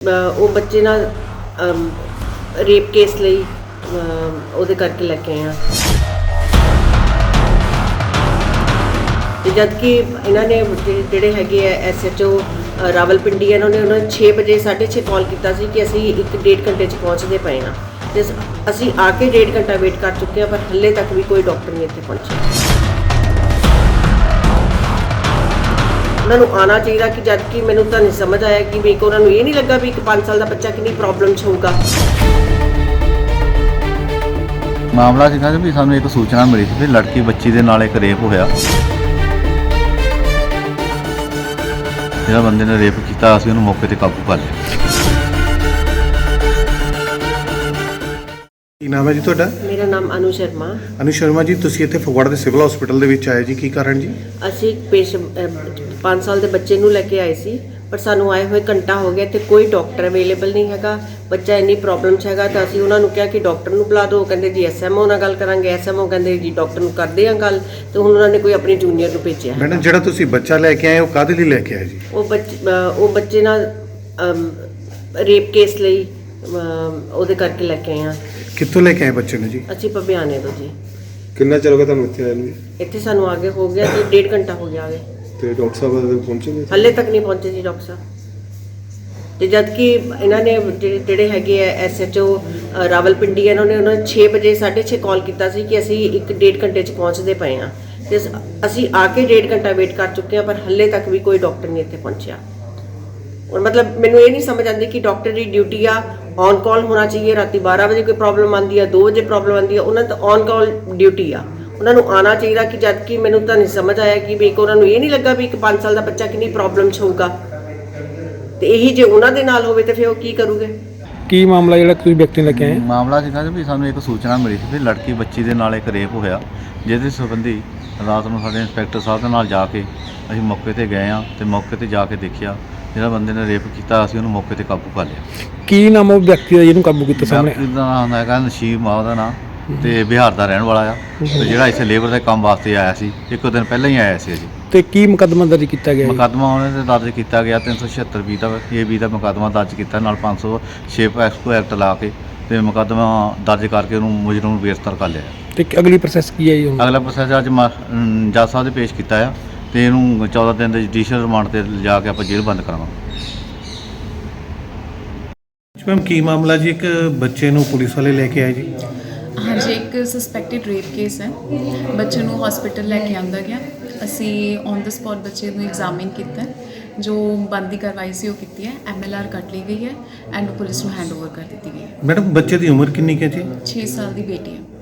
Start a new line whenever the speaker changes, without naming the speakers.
ਉਹ ਬੱਚੇ ਨਾਲ ਰੇਪ ਕੇਸ ਲਈ ਉਹਦੇ ਕਰਕੇ ਲੈ ਕੇ ਆਏ ਆ ਤੇ ਜਦ ਕਿ ਇਹਨਾਂ ਨੇ ਜਿਹੜੇ- ਜਿਹੜੇ ਹੈਗੇ ਆ ਐਸਐਚਓ ਰਾਵਲਪਿੰਡੀ ਇਹਨਾਂ ਨੇ ਉਹਨਾਂ ਨੂੰ 6 ਵਜੇ 6:30 ਕਾਲ ਕੀਤਾ ਸੀ ਕਿ ਅਸੀਂ ਇੱਕ ਡੇਢ ਘੰਟੇ 'ਚ ਪਹੁੰਚਦੇ ਪਏ ਆ ਤੇ ਅਸੀਂ ਆ ਕੇ ਡੇਢ ਘੰਟਾ ਵੇਟ ਕਰ ਚੁੱਕੇ ਆ ਪਰ ਹੱਲੇ ਤੱਕ ਵੀ ਕੋਈ ਡਾਕਟਰ ਨਹੀਂ ਇੱਥੇ ਪਹੁੰਚਿਆ। ਉਹਨਾਂ ਨੂੰ ਆਣਾ ਚਾਹੀਦਾ ਕਿ ਜਦ ਕਿ ਮੈਨੂੰ ਤਾਂ ਨਹੀਂ ਸਮਝ ਆਇਆ ਕਿ ਵੀ ਇੱਕ ਉਹਨਾਂ ਨੂੰ ਇਹ ਨਹੀਂ ਲੱਗਾ ਵੀ ਇੱਕ 5 ਸਾਲ ਦਾ ਬੱਚਾ ਕਿੰਨੀ ਪ੍ਰੋਬਲਮ 'ਚ ਹੋਊਗਾ।
ਮਾਮਲਾ ਸੀਗਾ ਕਿ ਵੀ ਸਾਨੂੰ ਇੱਕ ਸੂਚਨਾ ਮਿਲੀ ਸੀ ਵੀ ਲੜਕੀ ਬੱਚੀ ਦੇ ਨਾਲ ਇੱਕ ਰੇਪ ਹੋਇਆ। ਜਿਹੜਾ ਬੰਦੇ ਨੇ ਰੇਪ ਕੀਤਾ, ਅਸੀਂ ਉਹਨੂੰ ਮੌਕੇ ਤੇ ਕਾਬੂ ਕਰ ਲਿਆ।
ਨਾਮ ਹੈ ਜੀ ਤੁਹਾਡਾ?
ਮੇਰਾ ਨਾਮ ਅਨੂ ਸ਼ਰਮਾ।
ਅਨੂ ਸ਼ਰਮਾ ਜੀ ਤੁਸੀਂ ਇੱਥੇ ਫਗਵਾੜਾ ਦੇ ਸਿਵਲ ਹਸਪੀਟਲ ਦੇ ਵਿੱਚ ਆਏ ਜੀ ਕੀ ਕਾਰਨ ਜੀ?
ਅਸੀਂ ਇੱਕ ਪੇਸ਼ੈਂਟ 5 ਸਾਲ ਦੇ ਬੱਚੇ ਨੂੰ ਲੈ ਕੇ ਆਏ ਸੀ ਪਰ ਸਾਨੂੰ ਆਏ ਹੋਏ ਘੰਟਾ ਹੋ ਗਿਆ ਤੇ ਕੋਈ ਡਾਕਟਰ ਅਵੇਲੇਬਲ ਨਹੀਂ ਹੈਗਾ ਬੱਚਾ ਇੰਨੀ ਪ੍ਰੋਬਲਮ 'ਚ ਹੈਗਾ ਤਾਂ ਅਸੀਂ ਉਹਨਾਂ ਨੂੰ ਕਿਹਾ ਕਿ ਡਾਕਟਰ ਨੂੰ ਬੁਲਾ ਦਿਓ ਕਹਿੰਦੇ ਜੀ ਐਸਐਮਓ ਨਾਲ ਗੱਲ ਕਰਾਂਗੇ ਐਸਐਮਓ ਕਹਿੰਦੇ ਜੀ ਡਾਕਟਰ ਨੂੰ ਕਰਦੇ ਆ ਗੱਲ ਤੇ ਹੁਣ ਉਹਨਾਂ ਨੇ ਕੋਈ ਆਪਣੀ ਜੂਨੀਅਰ ਨੂੰ ਭੇਜਿਆ
ਮੈਡਮ ਜਿਹੜਾ ਤੁਸੀਂ ਬੱਚਾ ਲੈ ਕੇ ਆਏ ਉਹ ਕਾਹਦੇ ਲਈ ਲੈ ਕੇ ਆਏ ਜੀ?
ਉਹ ਬੱਚ ਅ, ਉਹ ਬੱਚੇ ਨਾਲ ਰੇਪ ਕੇਸ ਲਈ ਉਹਦੇ ਕਰਕੇ ਲੈ ਕੇ ਆਏ ਆ
ਕਿੱਥੋਂ ਲੈ ਕੇ ਆਏ ਬੱਚੇ ਨੂੰ ਜੀ?
ਅਸੀਂ ਪਬਿਆਨੇ ਤੋਂ ਜੀ।
ਕਿੰਨਾ ਚਿਰ ਹੋ ਗਿਆ ਤੁਹਾਨੂੰ ਇੱਥੇ ਆਏ ਨੂੰ
ਇੱਥੇ ਸਾਨੂੰ ਆਗੇ ਹੋ ਗਿਆ ਜੀ ਡੇਢ ਘੰਟਾ ਹੋ ਗਿਆ ਆਗੇ
ਤੇ ਡਾਕਟਰ ਸਾਹਿਬ ਪਹੁੰਚੇ ਨੇ
ਹੱਲੇ ਤੱਕ ਨਹੀਂ ਪਹੁੰਚੇ ਜੀ ਡਾਕਟਰ ਸਾਹਿਬ। ਤੇ ਜਦ ਕਿ ਇਹਨਾਂ ਨੇ ਜਿਹੜੇ ਜਿਹੜੇ ਹੈਗੇ ਆ ਐਸਐਚਓ ਰਾਵਲਪਿੰਡੀ ਇਹਨਾਂ ਨੇ ਉਹਨਾਂ ਨੂੰ 6 ਵਜੇ 6:30 ਕਾਲ ਕੀਤਾ ਸੀ ਕਿ ਅਸੀਂ ਇੱਕ ਡੇਢ ਘੰਟੇ 'ਚ ਪਹੁੰਚਦੇ ਪਏ ਆ ਤੇ ਅਸੀਂ ਆ ਕੇ ਡੇਢ ਘੰਟਾ ਵੇਟ ਕਰ ਚੁੱਕੇ ਆ ਪਰ ਹੱਲੇ ਤੱਕ ਵੀ ਕੋਈ ਡਾਕਟਰ ਨਹੀਂ ਇੱਥੇ ਪਹੁੰਚਿਆ। ਔਰ ਮਤਲਬ ਮੈਨੂੰ ਇਹ ਨਹੀਂ ਸਮਝ ਆਉਂਦੀ ਕਿ ਡਾਕਟਰ ਦੀ ਡਿਊਟੀ ਆ ਔਨ ਕਾਲ ਹੋਣਾ ਚਾਹੀਏ ਰਾਤੀ 12 ਵਜੇ ਕੋਈ ਪ੍ਰੋਬਲਮ ਆਉਂਦੀ ਆ 2 ਵਜੇ ਪ੍ਰੋਬਲਮ ਆਉਂਦੀ ਆ ਉਹਨਾਂ ਤਾਂ ਔਨ ਕਾਲ ਡਿਊਟੀ ਆ। ਉਹਨਾਂ ਨੂੰ ਆਣਾ ਚਾਹੀਦਾ ਕਿ ਜਦ ਕਿ ਮੈਨੂੰ ਤਾਂ ਨਹੀਂ ਸਮਝ ਆਇਆ ਕਿ ਵੀ ਇੱਕ ਉਹਨਾਂ ਨੂੰ ਇਹ ਨਹੀਂ ਲੱਗਾ ਵੀ ਇੱਕ 5 ਸਾਲ ਦਾ ਬੱਚਾ ਕਿੰਨੀ ਪ੍ਰੋਬਲਮ 'ਚ ਹੋਊਗਾ। ਤੇ ਇਹੀ ਜੇ ਉਹਨਾਂ ਦੇ ਨਾਲ ਹੋਵੇ ਤੇ ਫਿਰ ਉਹ ਕੀ ਕਰੂਗੇ?
ਕੀ ਮਾਮਲਾ ਜਿਹੜਾ ਤੁਸੀਂ ਵਿਅਕਤੀ ਨੂੰ ਲੈ ਕੇ ਆਏ?
ਮਾਮਲਾ ਸੀਗਾ ਕਿ ਵੀ ਸਾਨੂੰ ਇੱਕ ਸੂਚਨਾ ਮਿਲੀ ਸੀ ਵੀ ਲੜਕੀ ਬੱਚੀ ਦੇ ਨਾਲ ਇੱਕ ਰੇਪ ਹੋਇਆ ਜਿਹਦੇ ਸੰਬੰਧੀ ਰਾਤ ਨੂੰ ਸਾਡੇ ਇੰਸਪੈਕਟਰ ਸਾਹਿਬ ਦੇ ਨਾਲ ਜਾ ਕੇ ਅਸੀਂ ਮੌਕੇ ਤੇ ਗਏ ਆ ਤੇ ਮੌਕੇ ਤੇ ਜਾ ਕੇ ਦੇਖਿਆ ਜਿਹੜਾ ਬੰਦੇ ਨੇ ਰੇਪ ਕੀਤਾ ਅਸੀਂ ਉਹਨੂੰ ਮੌਕੇ ਤੇ ਕਾਬੂ ਕਰ ਲਿਆ।
ਕੀ ਨਾਮ ਉਹ ਵਿਅਕਤੀ ਦਾ ਜਿਹਨੂੰ ਕਾਬੂ ਕੀਤਾ ਸਾਹਮਣੇ?
ਵਿਅਕਤੀ ਦਾ ਨਾਮ ਹੈਗਾ ਨਸ਼ੀਬ ਮਾ ਉਹਦਾ ਨਾਮ ਤੇ ਬਿਹਾਰ ਦਾ ਰਹਿਣ ਵਾਲਾ ਆ। ਤੇ ਜਿਹੜਾ ਇੱਥੇ ਲੇਬਰ ਦੇ ਕੰਮ ਵਾਸਤੇ ਆਇਆ ਸੀ ਇੱਕ ਦਿਨ ਪਹਿਲਾਂ ਹੀ ਆਇਆ ਸੀ ਜੀ
ਤੇ ਕੀ ਮੁਕੱਦਮਾ ਦਰਜ ਕੀਤਾ ਗਿਆ ਜੀ?
ਮੁਕੱਦਮਾ ਉਹਨੇ ਤੇ ਦਰਜ ਕੀਤਾ ਗਿਆ 376 ਬੀ ਦਾ ਇਹ ਬੀ ਦਾ ਮੁਕੱਦਮਾ ਦਰਜ ਕੀਤਾ ਨਾਲ 506 ਐਕਸਪੋ ਐਕਟ ਲਾ ਕੇ ਤੇ ਮੁਕੱਦਮਾ ਦਰਜ ਕਰਕੇ ਉਹਨੂੰ ਮੁਜਰਮ ਨੂੰ ਗ੍ਰਿਫਤਾਰ ਕਰ ਲਿਆ।
ਤੇ ਅਗਲੀ ਪ੍ਰੋਸੈਸ ਕੀ ਹੈ ਜੀ ਹੁਣ?
ਅਗਲਾ ਪ੍ਰੋਸੈਸ ਅੱਜ ਮ- ਅਮ ਜੱਜ ਸਾਹਿਬ ਦੇ ਪੇਸ਼ ਕੀਤਾ ਆ। ਤੇ ਇਹਨੂੰ 14 ਦਿਨ ਦੇ ਜੁਡੀਸ਼ੀਅਲ ਰਿਮਾਂਡ ਤੇ ਲਿਜਾ ਕੇ ਆਪਾਂ ਜੇਲ੍ਹ ਬੰਦ ਕਰਾਵਾਂਗੇ।
ਮੈਮ ਕੀ ਮਾਮਲਾ ਜੀ? ਇੱਕ ਬੱਚੇ ਨੂੰ ਪੁਲਿਸ ਵਾਲੇ ਲੈ ਕੇ ਆਏ ਜੀ।
ਹਾਂਜੀ ਇੱਕ ਸਸਪੈਕਟਡ ਰੇਪ ਕੇਸ ਹੈ। ਬੱਚੇ ਨੂੰ ਹਸਪੀਟਲ ਲੈ ਕੇ ਆਂਦਾ ਗਿਆ। ਅਸੀਂ ਔਨ ਦਾ ਸਪੌਟ ਬੱਚੇ ਨੂੰ ਐਗਜ਼ਾਮਿਨ ਕੀਤਾ। ਹੈ। ਜੋ ਬੰਦੀ ਕਾਰਵਾਈ ਸੀ ਉਹ ਕੀਤੀ ਹੈ। ਐਮਐਲਆਰ ਕੱਟ ਲਈ ਗਈ ਹੈ। ਐਂਡ ਪੁਲਿਸ ਨੂੰ ਹੈਂਡਓਵਰ ਕਰ ਦਿੱਤੀ ਗਈ ਹੈ।
ਮੈਡਮ ਬੱਚੇ ਦੀ ਉਮਰ ਕਿੰਨੀ ਕੁ ਹੈ ਜੀ?
6 ਸਾਲ ਦੀ ਬੇਟੀ ਹੈ।